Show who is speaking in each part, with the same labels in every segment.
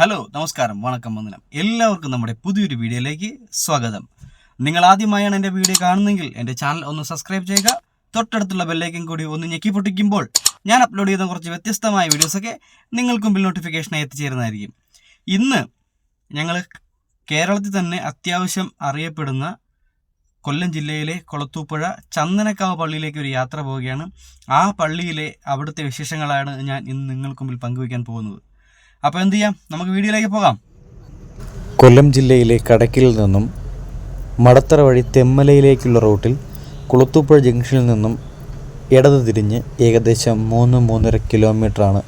Speaker 1: Hello നമസ്കാരം വണക്കം വന്ദനം. എല്ലാവർക്കും നമ്മുടെ പുതിയൊരു വീഡിയോയിലേക്ക് സ്വാഗതം. നിങ്ങൾ ആദ്യമായാണ് എന്റെ വീഡിയോ കാണുന്നെങ്കിൽ എന്റെ ചാനൽ ഒന്ന് സബ്സ്ക്രൈബ് ചെയ്യുക. തൊട്ടടുത്തുള്ള ബെല്ലേക്കും കൂടി ഒന്ന് ഞെക്കി പൊട്ടിക്കുമ്പോൾ ഞാൻ അപ്ലോഡ് ചെയ്ത കുറച്ച് വ്യത്യസ്തമായ വീഡിയോസൊക്കെ നിങ്ങൾക്ക് മുമ്പിൽ നോട്ടിഫിക്കേഷനായി എത്തിച്ചേരുന്നതായിരിക്കും. ഇന്ന് ഞങ്ങൾ കേരളത്തിൽ തന്നെ അത്യാവശ്യം അറിയപ്പെടുന്ന കൊല്ലം ജില്ലയിലെ കൊളത്തൂപ്പുഴ ചന്ദനക്കാവ് പള്ളിയിലേക്ക് ഒരു യാത്ര പോവുകയാണ്. ആ പള്ളിയിലെ അവിടുത്തെ വിശേഷങ്ങളാണ് ഞാൻ ഇന്ന് നിങ്ങൾക്ക് മുമ്പിൽ പങ്കുവയ്ക്കാൻ പോകുന്നത്. അപ്പോൾ എന്ത് ചെയ്യാം? നമുക്ക് വീഡിയോയിലേക്ക് പോകാം.
Speaker 2: കൊല്ലം ജില്ലയിലെ കടക്കിൽ നിന്നും മടത്തറ വഴി തെമ്മലയിലേക്കുള്ള റൂട്ടിൽ കുളത്തൂപ്പുഴ ജംഗ്ഷനിൽ നിന്നും ഇടത് തിരിഞ്ഞ് ഏകദേശം മൂന്ന് മൂന്നര കിലോമീറ്ററാണ്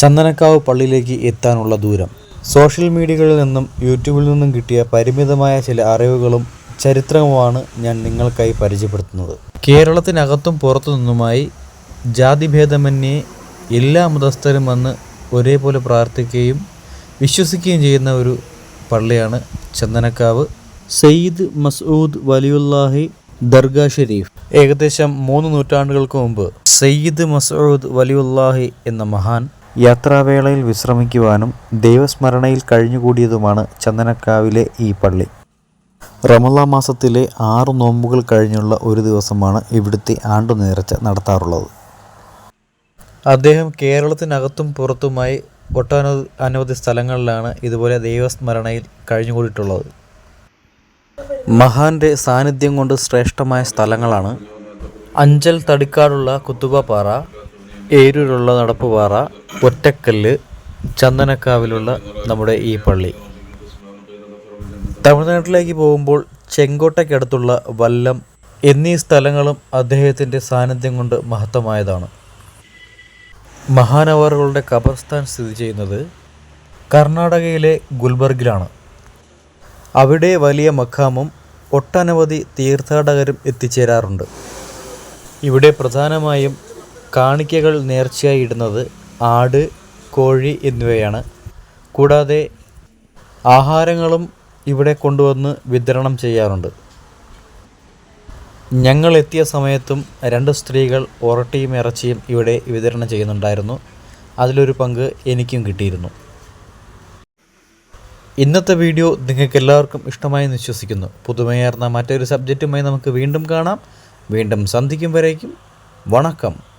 Speaker 2: ചന്ദനക്കാവ് പള്ളിയിലേക്ക് എത്താനുള്ള ദൂരം. സോഷ്യൽ മീഡിയകളിൽ നിന്നും യൂട്യൂബിൽ നിന്നും കിട്ടിയ പരിമിതമായ ചില അറിവുകളും ചരിത്രവുമാണ് ഞാൻ നിങ്ങൾക്കായി പരിചയപ്പെടുത്തുന്നത്. കേരളത്തിനകത്തും പുറത്തു നിന്നുമായി ജാതിഭേദമന്യേ എല്ലാ മതസ്ഥരും വന്ന് ഒരേപോലെ പ്രാർത്ഥിക്കുകയും വിശ്വസിക്കുകയും ചെയ്യുന്ന ഒരു പള്ളിയാണ് ചന്ദനക്കാവ്. സയ്യിദ് മസൂദ് വലിയുല്ലാഹി ദർഗാ ഷെരീഫ്. ഏകദേശം മൂന്ന് നൂറ്റാണ്ടുകൾക്ക് മുമ്പ് സയ്യിദ് മസൂദ് വലിയുല്ലാഹി എന്ന മഹാൻ യാത്രാവേളയിൽ വിശ്രമിക്കുവാനും ദൈവസ്മരണയിൽ കഴിഞ്ഞുകൂടിയതുമാണ് ചന്ദനക്കാവിലെ ഈ പള്ളി. റമല മാസത്തിലെ ആറ് നോമ്പുകൾ കഴിഞ്ഞുള്ള ഒരു ദിവസമാണ് ഇവിടുത്തെ ആണ്ടു നേർച്ച നടത്താറുള്ളത്. അദ്ദേഹം കേരളത്തിനകത്തും പുറത്തുമായി ഒട്ടനവധി അനവധി സ്ഥലങ്ങളിലാണ് ഇതുപോലെ ദൈവസ്മരണയിൽ കഴിഞ്ഞുകൂടിയിട്ടുള്ളത്. മഹാന്റെ സാന്നിധ്യം കൊണ്ട് ശ്രേഷ്ഠമായ സ്ഥലങ്ങളാണ് അഞ്ചൽ തടിക്കാടുള്ള കുത്തുബപ്പാറ ഏരൂരുള്ള നടപ്പുപാറ ഒറ്റക്കല്ല് ചന്ദനക്കാവിലുള്ള നമ്മുടെ ഈ പള്ളി. തമിഴ്നാട്ടിലേക്ക് പോകുമ്പോൾ ചെങ്കോട്ടയ്ക്കടുത്തുള്ള വല്ലം എന്നീ സ്ഥലങ്ങളും അദ്ദേഹത്തിന്റെ സാന്നിധ്യം കൊണ്ട് മഹത്തമായതാണ് മഹാനവറുകളുടെ ഖബർസ്ഥാൻ സ്ഥിതി ചെയ്യുന്നത് കർണാടകയിലെ ഗുൽബർഗിലാണ്. അവിടെ വലിയ മഖാമും ഒട്ടനവധി തീർത്ഥാടകരും എത്തിച്ചേരാറുണ്ട്. ഇവിടെ പ്രധാനമായും കാണിക്കകൾ നേർച്ചയായി ഇടുന്നത് ആട് കോഴി എന്നിവയാണ്. കൂടാതെ ആഹാരങ്ങളും ഇവിടെ കൊണ്ടുവന്ന് വിതരണം ചെയ്യാറുണ്ട്. ഞങ്ങൾ എത്തിയ സമയത്തും രണ്ട് സ്ത്രീകൾ ഒറട്ടിയും ഇറച്ചിയും ഇവിടെ വിതരണം ചെയ്യുന്നുണ്ടായിരുന്നു. അതിലൊരു പങ്ക് എനിക്കും കിട്ടിയിരുന്നു. ഇന്നത്തെ വീഡിയോ നിങ്ങൾക്ക് എല്ലാവർക്കും ഇഷ്ടമായി വിശ്വസിക്കുന്നു. പുതുമയേർന്ന മറ്റൊരു സബ്ജക്റ്റുമായി നമുക്ക് വീണ്ടും കാണാം. വീണ്ടും സന്ധിക്കും വരേക്കും. വണക്കം.